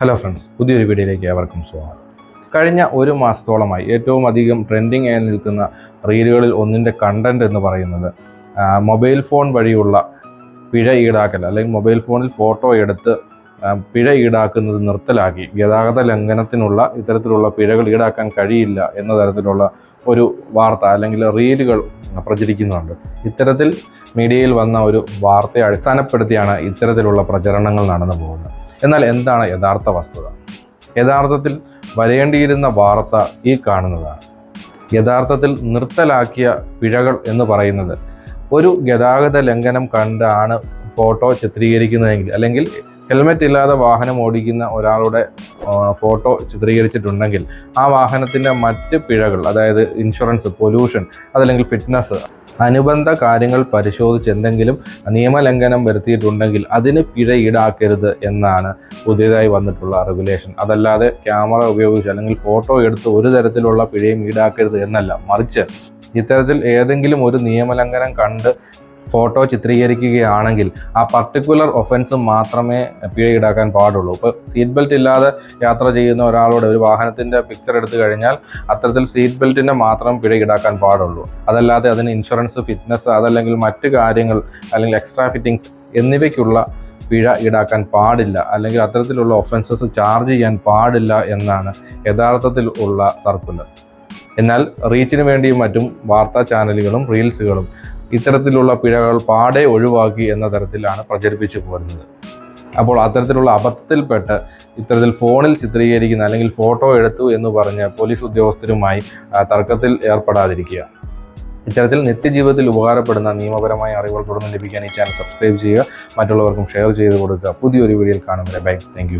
Hello friends പുതിയൊരു വീഡിയോയിലേക്ക് ഏവർക്കും സ്വാഗതം. കഴിഞ്ഞ ഒരു മാസത്തോളമായി ഏറ്റവും അധികം ട്രെൻഡിങ് ആയി നിൽക്കുന്ന റീലുകളിൽ ഒന്നിന്റെ കണ്ടന്റ് എന്ന് പറയുന്നത് മൊബൈൽ ഫോൺ വഴിയുള്ള പിഴ ഈടാക്കൽ അല്ലെങ്കിൽ മൊബൈൽ ഫോണിൽ ഫോട്ടോ എടുത്ത് പിഴ ഈടാക്കുന്നത് നിർത്തലാക്കി ഗതാഗത ലംഘനത്തിനുള്ള ഇത്തരത്തിലുള്ള പിഴകൾ ഈടാക്കാൻ കഴിയില്ല എന്ന തരത്തിലുള്ള ഒരു വാർത്ത അല്ലെങ്കിൽ റീലുകൾ പ്രചരിക്കുന്നുണ്ട്. ഇത്തരത്തിൽ മീഡിയയിൽ വന്ന ഒരു വാർത്തയെ അടിസ്ഥാനപ്പെടുത്തിയാണ് ഇത്തരത്തിലുള്ള പ്രചരണങ്ങൾ നടന്നു പോകുന്നത്. എന്നാൽ എന്താണ് യഥാർത്ഥ വസ്തുത? യഥാർത്ഥത്തിൽ വരേണ്ടിയിരുന്ന വാർത്ത ഈ കാണുന്നതാണ്. യഥാർത്ഥത്തിൽ നിർത്തലാക്കിയ പിഴകൾ എന്ന് പറയുന്നത് ഒരു ഗതാഗത ലംഘനം കണ്ടാണ് ഫോട്ടോ ചിത്രീകരിക്കുന്നതെങ്കിൽ അല്ലെങ്കിൽ ഹെൽമെറ്റ് ഇല്ലാതെ വാഹനം ഓടിക്കുന്ന ഒരാളുടെ ഫോട്ടോ ചിത്രീകരിച്ചിട്ടുണ്ടെങ്കിൽ ആ വാഹനത്തിന്റെ മറ്റ് പിഴകൾ അതായത് ഇൻഷുറൻസ് പൊല്യൂഷൻ അതല്ലെങ്കിൽ ഫിറ്റ്നസ് അനുബന്ധ കാര്യങ്ങൾ പരിശോധിച്ച് എന്തെങ്കിലും നിയമലംഘനം വരുത്തിയിട്ടുണ്ടെങ്കിൽ അതിന് പിഴ ഈടാക്കരുത് എന്നാണ് പുതിയതായി വന്നിട്ടുള്ള റെഗുലേഷൻ. അതല്ലാതെ ക്യാമറ ഉപയോഗിച്ച് അല്ലെങ്കിൽ ഫോട്ടോ എടുത്ത് ഒരു തരത്തിലുള്ള പിഴയും ഈടാക്കരുത് എന്നല്ല. മറിച്ച് ഇത്തരത്തിൽ ഏതെങ്കിലും ഒരു നിയമലംഘനം കണ്ട് ഫോട്ടോ ചിത്രീകരിക്കുകയാണെങ്കിൽ ആ പർട്ടിക്കുലർ ഒഫൻസ് മാത്രമേ പിഴ ഈടാക്കാൻ പാടുള്ളൂ. ഇപ്പോൾ സീറ്റ് ബെൽറ്റ് ഇല്ലാതെ യാത്ര ചെയ്യുന്ന ഒരാളോട് ഒരു വാഹനത്തിന്റെ പിക്ചർ എടുത്തു കഴിഞ്ഞാൽ അത്തരത്തിൽ സീറ്റ് ബെൽറ്റിന്റെ മാത്രം പിഴ ഈടാക്കാൻ പാടുള്ളൂ. അതല്ലാതെ അതിന് ഇൻഷുറൻസ് ഫിറ്റ്നസ് അതല്ലെങ്കിൽ മറ്റു കാര്യങ്ങൾ അല്ലെങ്കിൽ എക്സ്ട്രാ ഫിറ്റിംഗ്സ് എന്നിവയ്ക്കുള്ള പിഴ ഈടാക്കാൻ പാടില്ല. അല്ലെങ്കിൽ അത്തരത്തിലുള്ള ഒഫൻസസ് ചാർജ് ചെയ്യാൻ പാടില്ല എന്നാണ് യഥാർത്ഥത്തിൽ ഉള്ള സർക്കുലർ. എന്നാൽ റീച്ചിന് വേണ്ടിയും മറ്റും വാർത്താ ചാനലുകളും റീൽസുകളും ഇത്തരത്തിലുള്ള പിഴകൾ പാടെ ഒഴിവാക്കി എന്ന തരത്തിലാണ് പ്രചരിപ്പിച്ചു പോരുന്നത്. അപ്പോൾ അത്തരത്തിലുള്ള അബദ്ധത്തിൽപ്പെട്ട് ഇത്തരത്തിൽ ഫോണിൽ ചിത്രീകരിക്കുന്ന അല്ലെങ്കിൽ ഫോട്ടോ എടുത്തു എന്ന് പറഞ്ഞ് പോലീസ് ഉദ്യോഗസ്ഥരുമായി തർക്കത്തിൽ ഏർപ്പെടാതിരിക്കുക. ഇത്തരത്തിൽ നിത്യജീവിതത്തിൽ ഉപകാരപ്പെടുന്ന നിയമപരമായ അറിവുകൾ തുടർന്ന് ലഭിക്കാൻ ഈ ചാനൽ സബ്സ്ക്രൈബ് ചെയ്യുക. മറ്റുള്ളവർക്കും ഷെയർ ചെയ്ത് കൊടുക്കുക. പുതിയൊരു വീഡിയോയിൽ കാണുന്നവരെ ബൈ. താങ്ക്